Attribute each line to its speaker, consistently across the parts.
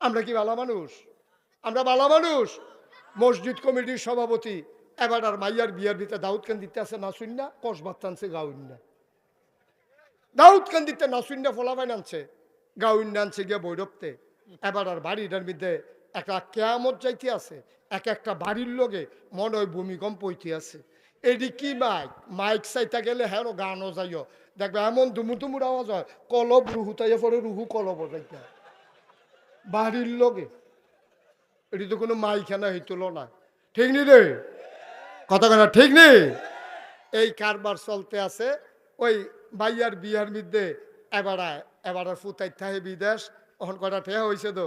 Speaker 1: আমরা কি ভালো মানুষ? আমরা ভালো মানুষ। মসজিদ কমিটির সভাপতি, এবার আর মাইয়ার বিয়ার ভিতরে দাউদ খান দিতে আছে না শুন না কসবাত টানছে, গাউন না। দাউদ খান দিতে না শুন না ফলাফাইন আনছে। গাউন আনছে গিয়ে বৈরবতে। এবার আর বাড়িটার মধ্যে একটা কেয়ামত যাইতে আছে, এক একটা বাড়ির লোকে মনে হয় ভূমিকম্প হইতে আছে। এডি কি মাইক? মাইক চাইতে গেলে হ্যাঁ গানও যাইও। দেখবে এমন দুমু দুমুর আওয়াজ হয়, কলব রুহু তাই পরে রুহু কলব যাইতে। বাড়ির লোকে। এটি তো কোনো মাইখানা হইতুল না। ঠিক নি রে? কথা কথা ঠিক নেই এই কারবার চলতে আছে, ওই বাইয়ার বিয়ার মধ্যে এবারা এবারা ফুতাই থাহে বিদেশ ওখান কটা ঠেয়া হয়েছে তো।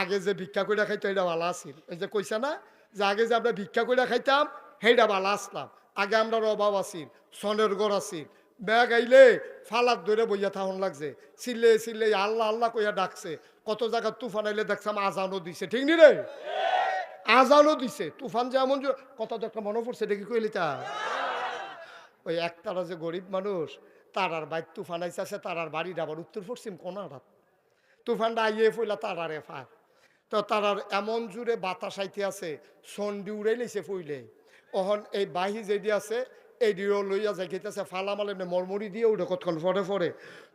Speaker 1: আগে যে ভিক্ষা করে খাইতো এটা ভালো আছিল। এই যে কইছে না, যে আগে যে আমরা ভিক্ষা করে খাইতাম সেইটা ভালো আসলাম। আগে আমরা অভাব আছিল, সনের গড় আছিল। ব্যাগ আইলে ফালাত ধরে বইয়া থাকুন লাগছে। চিল্লে চিল্লে আল্লাহ আল্লাহ কইয়া ডাকছে। কত জায়গা তুফান আইলে দেখছাম আজানও দিছে, ঠিক নি রে? আজানও দিছে, তুফান যে এমন জোর- কথা তো একটা মনে পড়ছে, দেখি কইলি তা? ওই একতারা যে গরিব মানুষ তারার বাইক তুফান আইসে তারার বাড়ির আবার উত্তর পশ্চিম কোনাটা তুফানটা আইয়ে ফইলা তারারে ফার তো তারার এমন জুড়ে বাতাস আইতে আছে, সন্ডি উড়ে ফইলে অহন এই বাহি যেদি আছে এই দিও লইয়া যাই খেতেছে ফালামাল এমনি মরমরি দিয়ে উঠে কতক্ষণ ফরে ফরে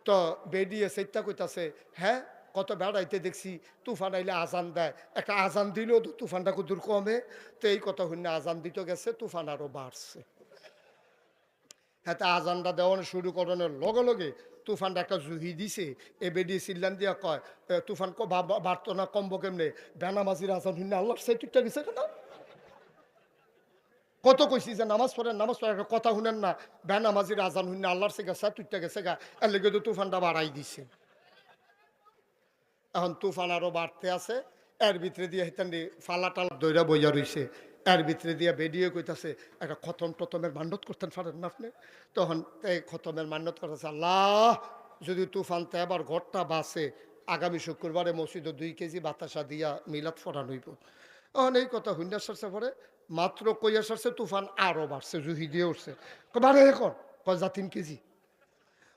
Speaker 1: তো বেডিয়ে সেইটা কইতাছে হ্যাঁ কত বেড়াইতে দেখছি, তুফান আইলে আজান দেয়। একটা আজান দিলেও তো তুফানটা কুদুর কমে? তো এই কথা হইনা আজান দিতে গেছে, তুফান আরও বাড়ছে। হ্যাঁ তা আজানটা দেওয়ানো শুরু করানোর লগে লগে তুফানটা একটা জুহি দিছে। এ বেডি সিল্লান দিয়া কয় তুফান বাড়তো না, কমবো কেমনে? বেনামাজির আজান হইনা আল্লাহ সেই ঠিকঠাক গেছে কেন? কত কইছি যে নামাজ পড়েন, নামাজ পড়ে একটা কথা শুনেন না। বেনামাজির আজান শুনে আল্লাহর সে গেছে তুইটা গেছে গা, এর লেগে তো তুফানটা বাড়াই দিছে। এখন তুফান আরও বাড়তে আছে, এর ভিতরে দিয়ে হেতান ফালা টালা দইরা বইয়া রইছে। এর ভিতরে দিয়ে বেরিয়ে কইতাছে, একটা খতম টতমের মান্যত করতেন পারেন না আপনি? তখন এই খতমের মান্যত করতেছে, আল্লাহ, যদি তুফান তে আবার ঘরটা বাসে আগামী শুক্রবারে মসজিদে দুই কেজি বাতাসা দিয়া মিলাদ ফরান হইব। তখন এই কথা হুন্ডা সারছে পরে মাত্র কইয়া সারছে তুফান আরও বাড়ছে, জুহি দিয়ে উঠছে। বারে এখন কয় যা তিন কেজি।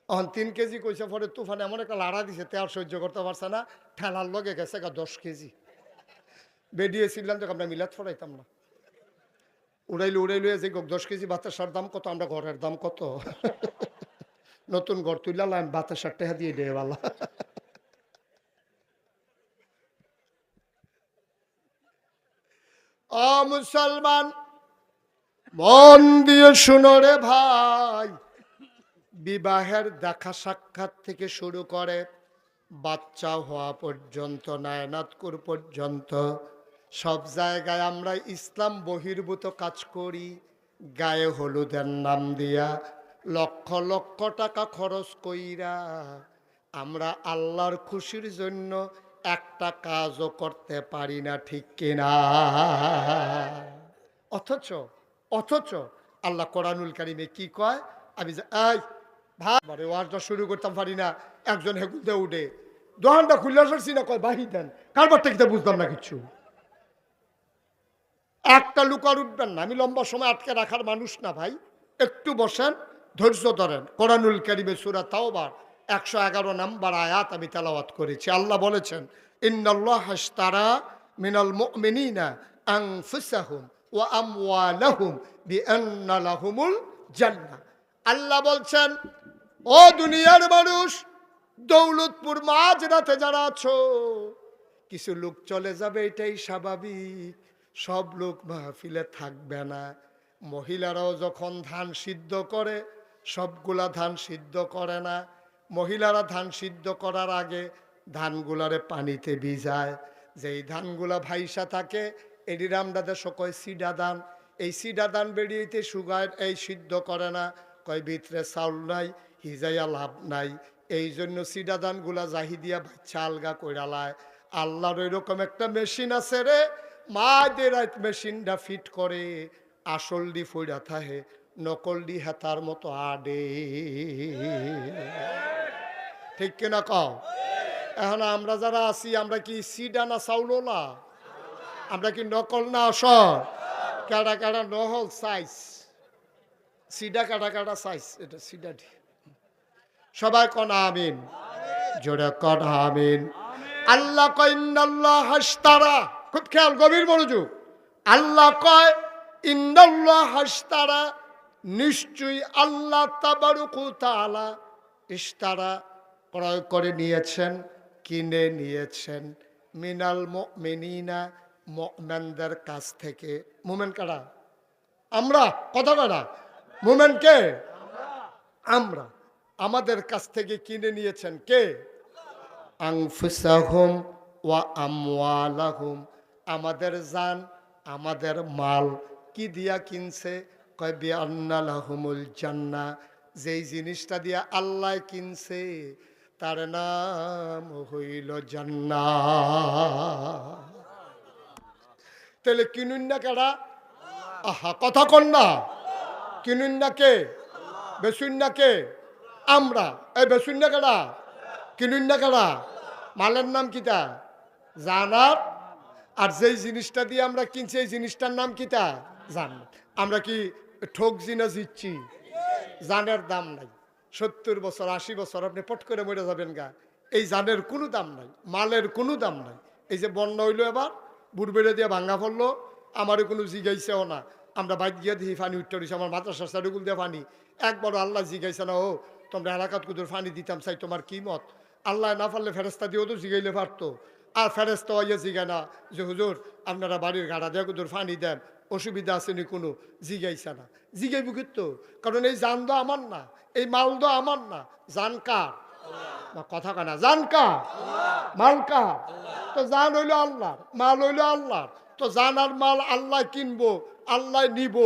Speaker 1: অন তিন কেজি কইছে, পরে তুফান এমন একটা লাড়া দিছে, তে আর সহ্য করতে পারছে না, ঠেলার লগে গেছে গা দশ কেজি। বেরিয়েছিলাম যে আমরা মিলাদ ফরাইতাম না। উড়াইলে উড়াইলে যে দশ কেজি বাতাসার দাম কত, আমরা ঘরের দাম কত? নতুন ঘর তুইলাম বাতাসার টেহা দিয়ে বালা। অ মুসলমান, মন দিয়ে শুনো রে ভাই। বিবাহের দেখা সাক্ষাৎ থেকে শুরু করে বাচ্চা হওয়া পর্যন্ত, নায়নাতকুর পর্যন্ত। সব জায়গায় আমরা ইসলাম বহির্ভূত কাজ করি, গায়ে হলুদের নাম দিয়া। লক্ষ লক্ষ টাকা খরচ কইরা আমরা আল্লাহর খুশির জন্য একটা কাজও করতে পারি না, ঠিক কিনা? অথচ অথচ আল্লাহ কোরআনুল কারিমে কি কয়? আমি ভাই শুরু করতাম পারি না। একজন হেগুলতে উঠে দোকানটা খুললে আসছি না কয় বাহি দেন কারবার থেকে বুঝতাম না কিছু। একটা লুক আর উঠবেন না। আমি লম্বা সময় আটকে রাখার মানুষ না, ভাই। একটু বসেন, ধৈর্য ধরেন। কোরআনুল কারিমে সুরা তাও তাওবার একশো এগারো নাম্বার আয়াত আমি তেলাওয়াত করেছি। আল্লাহ বলেছেন, ইন্নাল্লাহ হাসতারা মিনাল মুমিনিনা আনফুসাহুম ওয়া আমওয়ালাহুম বিআন্না লাহুমুল জান্নাহ আল্লাহ বলছেন, ও দুনিয়ার মানুষ, দৌলতপুর মাঝ রাতে যারা আছো, কিছু লোক চলে যাবে, এটাই স্বাভাবিক। সব লোক মাহফিলে থাকবে না। মহিলারাও যখন ধান সিদ্ধ করে, সবগুলা ধান সিদ্ধ করে না। মহিলারা ধান সিদ্ধ করার আগে ধানগুলারে পানিতে ভিজায়। যেই ধানগুলা ভাইসা থাকে, এটির আমরা দেশ কয় সিডা ধান, এই সিডা দান বেরিয়েতে সুগার এই সিদ্ধ করে না। কয়, ভিতরে চাউল নাই, হিজাইয়া লাভ নাই। এই জন্য সিডা ধানগুলা জাহি দিয়া বাচ্চা আলগা কইরালায় আল্লাহর এরকম একটা মেশিন আছে রে মা মাদের মেশিনটা ফিট করে আসল ডি ফইরা থাহে নকল ডি হেতার মতো আডে। ঠিক কিনা কও? এখন আমরা যারা আছি, আমরা কি সিডা না চাউলোলা আমরা কি নকল না আসল কাটা কাটা নহল সাইজ সিডা কাটা কাটা সাইজ এটা সিডা সবাই কন আমিন। জোরে কন আমিন। আল্লাহ কয়, ইন্নাল্লাহ হাসতারা খুব খেয়াল, গভীর মনোযোগ। আল্লাহ কয়, ইন্নাল্লাহ হাসতারা নিশ্চয়ই আল্লাহ তাবারুকু তাআলা ইস্তারা ক্রয় করে নিয়েছেন, কিনে নিয়েছেন। মিনাল মুমিনিনা মুমিনদের কাছ থেকে। মোমেন কারা? আমরা? কথা কারা মুমেন কে? আমরা। আমাদের কাছ থেকে কিনে নিয়েছেন কে? আংফুসাহুম ওয়া আমওয়ালাহুম। আমাদের জান, আমাদের মাল কি দিয়া কিনছে? কয় বিআন্নালাহুমুল জান্না। যেই জিনিসটা দিয়া আল্লাহ কিনছে তার নাম হইল জান্নাত। তাহলে কিনুন না কারা আহা, কথা কন না। কিনুন না কে? বেসুন না কে? আমরা। এই বেসুন না কারা কিনুন না কারা মালের নাম কিতা? জানার আর যেই জিনিসটা দিয়ে আমরা কিনছি, এই জিনিসটার নাম কিতা? জান আমরা কি ঠক জিনা জিচ্ছি জানের দাম নাই। সত্তর বছর, আশি বছর আপনি পট করে মরে যাবেন গা। এই জানের কোনো দাম নাই, মালের কোনো দাম নাই। এই যে বন্যা হইল এবার, বুড়বেড়ে দিয়ে ভাঙ্গা পড়ল আমারও কোনো জিগাইছেও না। আমরা বাইক গিয়ে দিই ফানি উঠতে রয়েছে আমার মাথা মাদ্রাসা সাইডুকুল দিয়ে ফানি একবার আল্লাহ জিগাইছে না, ও, তোমরা এলাকাত কুদুর ফানি দিতাম চাই, তোমার কি মত? আল্লাহ না পারলে ফেরেস্তা দিয়েও তো জিগাইলে পারতো। আর ফেরেস্তা হইয়া জিগায় না যে, হুজুর, আপনারা বাড়ির গাড়া দিয়ে কুদুর ফানি দেন। অসুবিধা আসেনি কোনো, জিগাইছে না। জিগাইব কিন্তু কারণ এই জান তো আমার না, এই মাল তো আমার না। জান কার? না, কথা কানা জান কার? মাল কার? তো জান হইল আল্লাহর, মাল হইল আল্লাহর। তো জান আর মাল আল্লাহ কিনবো, আল্লাহ নিব,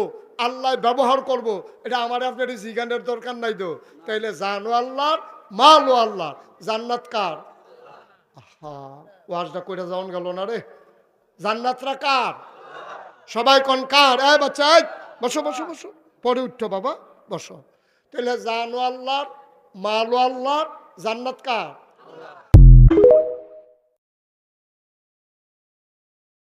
Speaker 1: আল্লাহ ব্যবহার করব, এটা আমার আপনার জিগানের দরকার নাই তো। তাইলে জানও আল্লাহর, মালও আল্লাহর। জান্নাত কার? হ্যাঁ ওয়াজটা করে যাওন গেল না রে। জান্নাতরা কার? সবাই কনকার এ বাচ্চা বসো বসো বসো। পরে উঠো বাবা, বসো। তাহলে জানো আল্লাহর, মালো আল্লাহর, জান্নাত কার?